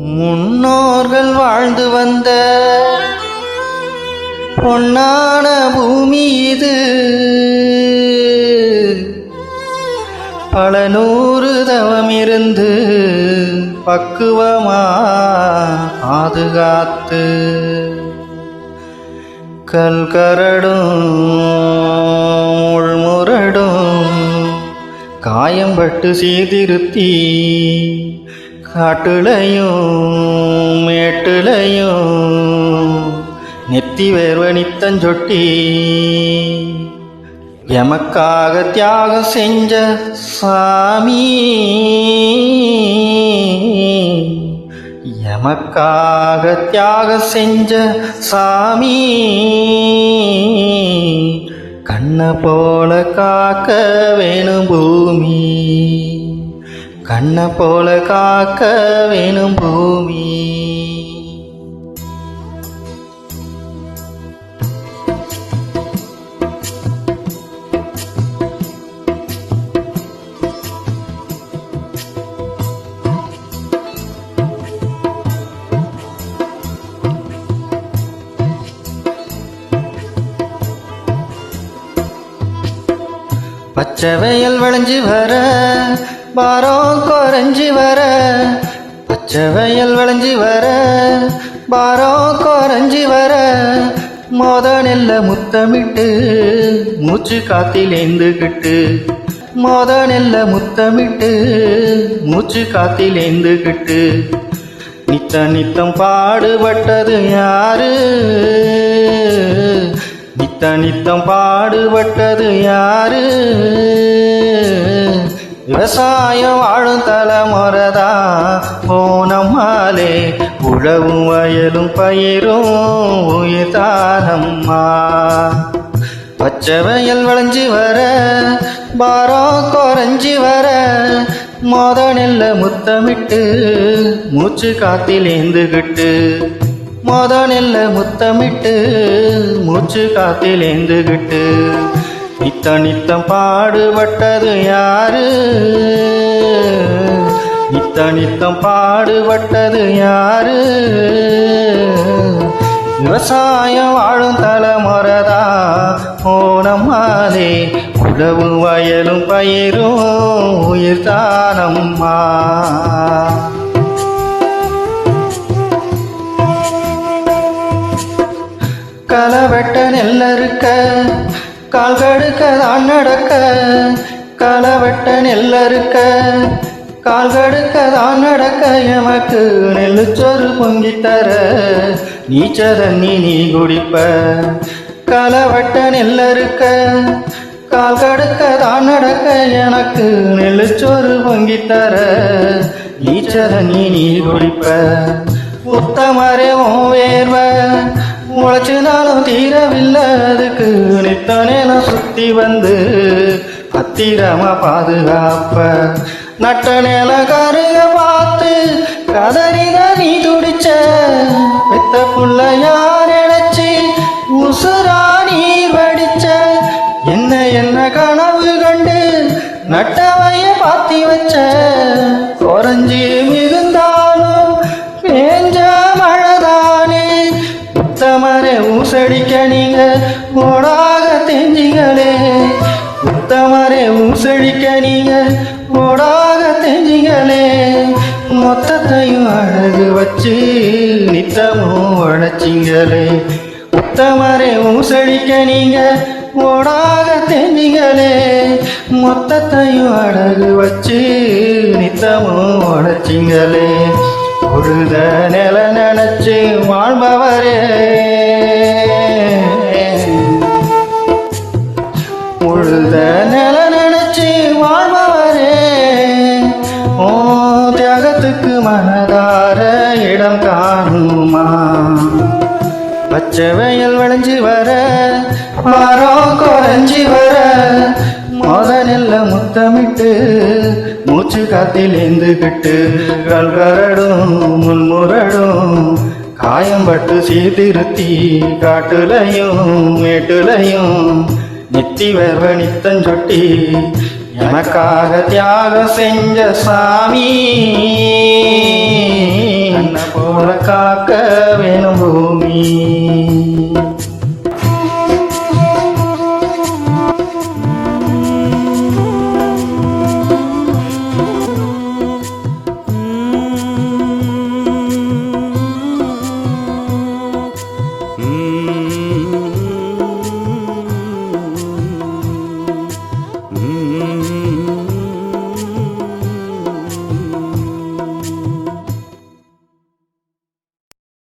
முன்னோர்கள் வாழ்ந்து வந்த பொன்னான பூமி இது. பல நூறு தவம் இருந்து பக்குவமா பாதுகாத்து கல்கரடும் உள்முரடும் காயம்பட்டு சீர்திருத்தி காட்டுலையும் மேட்டுலையும் நெத்தி வேர்வனித்தஞ்சொட்டி எமக்காக தியாகம் செஞ்ச சாமி எமக்காக தியாகம் செஞ்ச சாமி கண்ண போல காக்க வேணும் பூமி. கண்ண போல காக்க வேணும் பூமி. பச்சை வெயில் வளைஞ்சு வர பாரம் குறைஞ்சி வர பச்சை வயல் விளைஞ்சு வர பாரம் குறைஞ்சி வர மோத நெல்ல முத்தமிட்டு மூச்சு காத்தில் காத்திலேந்துக்கிட்டு மோத நெல்ல முத்தமிட்டு மூச்சு காத்தில் காத்திலேந்துக்கிட்டு நித்த நித்தம் பாடுபட்டது யாரு? நித்த நித்தம் பாடுபட்டது யாரு? விவசாயம் வாழும் தலைமுறைதா. போனம்மாலே உழவும் வயலும் பயிரும் உயிர் தானம்மா பச்சை வயல் விளைஞ்சு வர பாரம் குறைஞ்சி வர மோத நெல்ல முத்தமிட்டு மூச்சு காத்தில் ஏந்துகிட்டு. மோத நெல்ல முத்தமிட்டு மூச்சு காத்தில் ஏந்துகிட்டு. நித்தம் பாடுபட்டது யாரு? நித்த நித்தம் பாடுபட்டது யாரு? விவசாயம் வாழும் தலைமுறைதா? போனம் மாதே உழவு வயலும் பயிரும் உயிர் தானம்மா. களவெட்ட நெல்லருக்க கால் கடுக்க தான் நடக்க களவெட்ட நெல்லறுக்க கால் கடுக்க தான் நடக்க எமக்கு நெல்லுச்சோறு பொங்கி தர. நீச்ச தண்ணி நீ குடிப்ப. களவெட்ட நெல்லறுக்க கால் கடுக்க தான் நடக்க எனக்கு நெல்லுச்சோறு பொங்கி தர. நீச்ச தண்ணி நீ குடிப்ப. உத்தமரே உன் வேர்வ முளைச்சினாலும் தீரவில்லை. அதுக்கு நித்தனே நான் சுத்தி வந்து பத்திரமா பாதுகாப்ப. நட்ட நில கருக பார்த்து கதறித நீ துடிச்ச. பெத்த புள்ள யார் நினைச்சு உசுரா நீர் வடிச்ச. என்ன என்ன கனவு கண்டு நட்டவைய பாத்தி வச்ச. குறைஞ்சி மிகுந்தாலும் உத்தமரே ஊசடிக்க நீங்க ஓடாக தெஞ்சிகளே உத்தமரே ஊசடிக்க நீங்க ஓடாக தெஞ்சிகளே மொத்தத்தையும் அழகு வச்சு நித்தமும் உழைச்சிங்களே உத்தமரே ஊசடிக்க நீங்க ஓடாக தெஞ்சிங்களே மொத்தத்தையும் அழகு வச்சு நித்தமும் உழைச்சிங்களே உழுத நில நினைச்சு வாழ்பவரே. உழுத நில நினைச்சு வாழ்பவரே. ஓ தியாகத்துக்கு மனதார இடம் காணுமா? பச்சை வயல் விளைஞ்சு வர மரம் குறைஞ்சி வர. முத்தமிட்டு மூச்சு காத்தில் காத்திலேந்துக்கிட்டு கல்கரடும் முன்முரடும் காயம்பட்டு சீர்திருத்தி காட்டுலையும் மேட்டுலையும் நெத்தி வேர்வ நித்தஞ்சொட்டி எனக்காக தியாகம் செஞ்ச சாமி போல காக்க வேணும் பூமி.